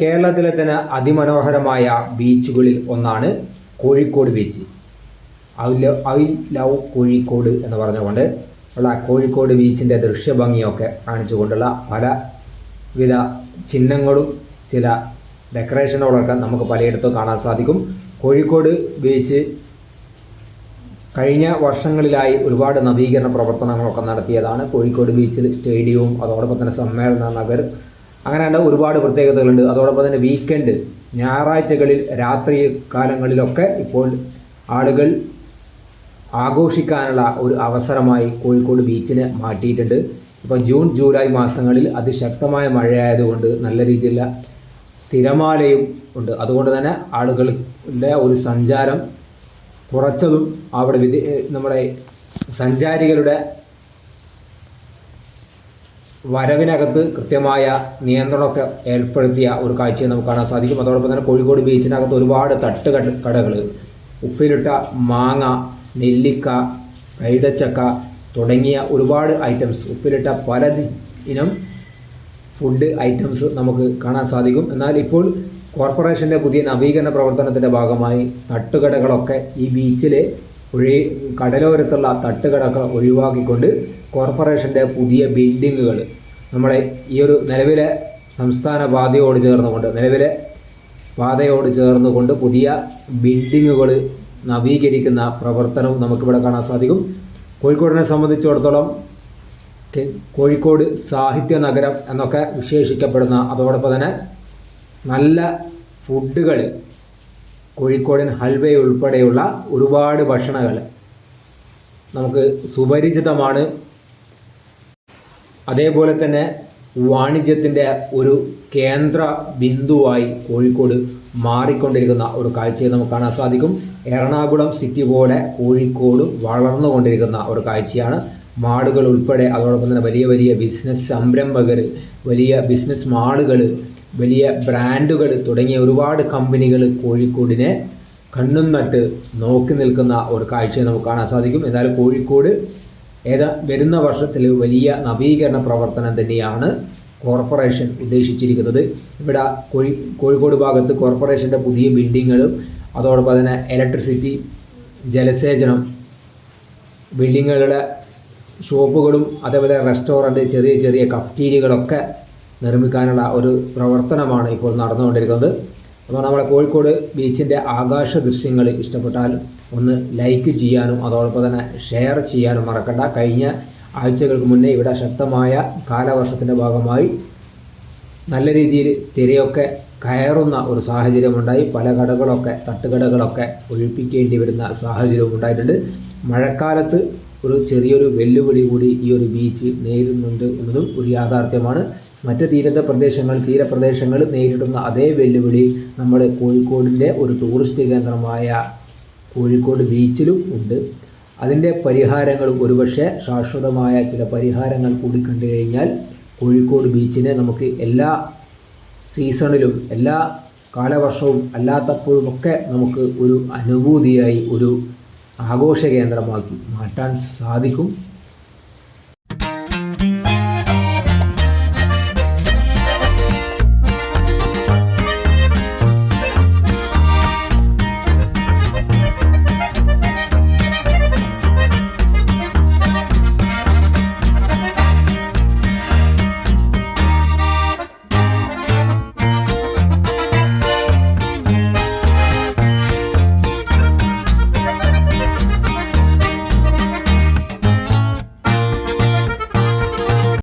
കേരളത്തിലെ തന്നെ അതിമനോഹരമായ ബീച്ചുകളിൽ ഒന്നാണ് Kozhikode beach. I love I love Kozhikode എന്ന് പറഞ്ഞുകൊണ്ട് ഉള്ള കോഴിക്കോട് ബീച്ചിന്റെ ദൃശ്യഭംഗിയൊക്കെ കാണിച്ചുകൊണ്ടുള്ള പലവിധ ചിഹ്നങ്ങളും ചില ഡെക്കറേഷനുകളൊക്കെ നമുക്ക് പലയിടത്തും കാണാൻ സാധിക്കും. കോഴിക്കോട് ബീച്ച് കഴിഞ്ഞ വർഷങ്ങളിലായി ഒരുപാട് നവീകരണ പ്രവർത്തനങ്ങളൊക്കെ നടത്തിയതാണ്. കോഴിക്കോട് ബീച്ചിൽ സ്റ്റേഡിയവും അതോടൊപ്പം തന്നെ സമ്മേളന നഗർ അങ്ങനെയുള്ള ഒരുപാട് പ്രത്യേകതകളുണ്ട്. അതോടൊപ്പം തന്നെ വീക്കെൻഡ് ഞായറാഴ്ചകളിൽ രാത്രി കാലങ്ങളിലൊക്കെ ഇപ്പോൾ ആളുകൾ ആഘോഷിക്കാനുള്ള ഒരു അവസരമായി കോഴിക്കോട് ബീച്ചിനെ മാറ്റിയിട്ടുണ്ട്. ഇപ്പോൾ ജൂൺ ജൂലൈ മാസങ്ങളിൽ അതിശക്തമായ മഴയായതുകൊണ്ട് നല്ല രീതിയിലുള്ള തിരമാലയും ഉണ്ട്. അതുകൊണ്ട് തന്നെ ആളുകളുടെ ഒരു സഞ്ചാരം കുറച്ചതും അവിടെ നമ്മുടെ സഞ്ചാരികളുടെ വരവിനകത്ത് കൃത്യമായ നിയന്ത്രണമൊക്കെ ഏർപ്പെടുത്തിയ ഒരു കാഴ്ചയെ നമുക്ക് കാണാൻ സാധിക്കും. അതോടൊപ്പം തന്നെ കോഴിക്കോട് ബീച്ചിനകത്ത് ഒരുപാട് തട്ട് കടകൾ ഉപ്പിലിട്ട മാങ്ങ നെല്ലിക്ക കൈതച്ചക്ക തുടങ്ങിയ ഒരുപാട് ഐറ്റംസ് ഉപ്പിലിട്ട പല ഇനം ഫുഡ് ഐറ്റംസ് നമുക്ക് കാണാൻ സാധിക്കും. എന്നാൽ ഇപ്പോൾ കോർപ്പറേഷന്റെ പുതിയ നവീകരണ പ്രവർത്തനത്തിന്റെ ഭാഗമായി തട്ടുകടകളൊക്കെ ഈ ബീച്ചിലെ ഒഴി കടലോരത്തുള്ള തട്ടുകടകൾ ഒഴിവാക്കിക്കൊണ്ട് കോർപ്പറേഷന്റെ പുതിയ ബിൽഡിങ്ങുകൾ നമ്മളെ ഈ ഒരു നിലവിലെ സംസ്ഥാന പാതയോട് ചേർന്നുകൊണ്ട് നിലവിലെ പാതയോട് ചേർന്നുകൊണ്ട് പുതിയ ബിൽഡിങ്ങുകൾ നവീകരിക്കുന്ന പ്രവർത്തനവും നമുക്കിവിടെ കാണാൻ സാധിക്കും. കോഴിക്കോടിനെ സംബന്ധിച്ചിടത്തോളം കോഴിക്കോട് സാഹിത്യ നഗരം എന്നൊക്കെ വിശേഷിക്കപ്പെടുന്ന അതോടൊപ്പം തന്നെ നല്ല ഫുഡുകൾ കോഴിക്കോടിൻ ഹൽവ ഉൾപ്പെടെയുള്ള ഒരുപാട് ഭക്ഷണങ്ങൾ നമുക്ക് സുപരിചിതമാണ് അതേപോലെ തന്നെ വാണിജ്യത്തിന്റെ ഒരു കേന്ദ്ര ബിന്ദുവായി കോഴിക്കോട് മാറിക്കൊണ്ടിരിക്കുന്ന ഒരു കാഴ്ചയെ നമുക്ക് കാണാൻ സാധിക്കും. എറണാകുളം സിറ്റി പോലെ കോഴിക്കോട് വളർന്നുകൊണ്ടിരിക്കുന്ന ഒരു കാഴ്ചയാണ്. മാളുകൾ ഉൾപ്പെടെ അതോടൊപ്പം തന്നെ വലിയ വലിയ ബിസിനസ് സംരംഭകർ വലിയ ബിസിനസ് മാളുകൾ വലിയ ബ്രാൻഡുകൾ തുടങ്ങിയ ഒരുപാട് കമ്പനികൾ കോഴിക്കോടിനെ കണ്ണും നട്ട് നോക്കി നിൽക്കുന്ന ഒരു കാഴ്ചയെ നമുക്ക് കാണാൻ സാധിക്കും. എന്നാലും കോഴിക്കോട് ഏതാ? വരുന്ന വർഷത്തിൽ വലിയ നവീകരണ പ്രവർത്തനം തന്നെയാണ് കോർപ്പറേഷൻ ഉദ്ദേശിച്ചിരിക്കുന്നത്. ഇവിടെ കോഴി കോഴിക്കോട് ഭാഗത്ത് കോർപ്പറേഷന്റെ പുതിയ ബിൽഡിങ്ങുകളും അതോടൊപ്പം തന്നെ ഇലക്ട്രിസിറ്റി ജലസേചനം ബിൽഡിങ്ങുകളുടെ ഷോപ്പുകളും അതേപോലെ റെസ്റ്റോറന്റ് ചെറിയ ചെറിയ കഫ്റ്റീരിയകളൊക്കെ നിർമ്മിക്കാനുള്ള ഒരു പ്രവർത്തനമാണ് ഇപ്പോൾ നടന്നുകൊണ്ടിരിക്കുന്നത്. അപ്പോൾ നമ്മുടെ കോഴിക്കോട് ബീച്ചിന്റെ ആകാശ ദൃശ്യങ്ങൾ ഇഷ്ടപ്പെട്ടാൽ ഒന്ന് ലൈക്ക് ചെയ്യാനും അതോടൊപ്പം തന്നെ ഷെയർ ചെയ്യാനും മറക്കണ്ട. കഴിഞ്ഞ ആഴ്ചകൾക്ക് മുന്നേ ഇവിടെ ശക്തമായ കാലവർഷത്തിന്റെ ഭാഗമായി നല്ല രീതിയിൽ തിരയൊക്കെ കയറുന്ന ഒരു സാഹചര്യമുണ്ടായി. പല കടകളൊക്കെ തട്ടുകടകളൊക്കെ ഒഴിപ്പിക്കേണ്ടി വരുന്ന സാഹചര്യവും ഉണ്ടായിട്ടുണ്ട്. മഴക്കാലത്ത് ഒരു ചെറിയൊരു വെല്ലുവിളി കൂടി ഈ ഒരു ബീച്ച് നേരിടുന്നുണ്ട് എന്നതും ഒരു യാഥാർത്ഥ്യമാണ്. മറ്റ് തീരത്തെ പ്രദേശങ്ങൾ തീരപ്രദേശങ്ങൾ നേരിടുന്ന അതേ വെല്ലുവിളി നമ്മുടെ കോഴിക്കോടിന്റെ ഒരു ടൂറിസ്റ്റ് കേന്ദ്രമായ കോഴിക്കോട് ബീച്ചിലും ഉണ്ട്. അതിന്റെ പരിഹാരങ്ങളും ഒരുപക്ഷെ ശാശ്വതമായ ചില പരിഹാരങ്ങൾ കൂടി കണ്ടു കഴിഞ്ഞാൽ കോഴിക്കോട് ബീച്ചിനെ നമുക്ക് എല്ലാ സീസണിലും എല്ലാ കാലവർഷവും അല്ലാത്തപ്പോഴുമൊക്കെ നമുക്ക് ഒരു അനുഭൂതിയായി ഒരു ആഘോഷ കേന്ദ്രമാക്കി മാറ്റാൻ സാധിക്കും.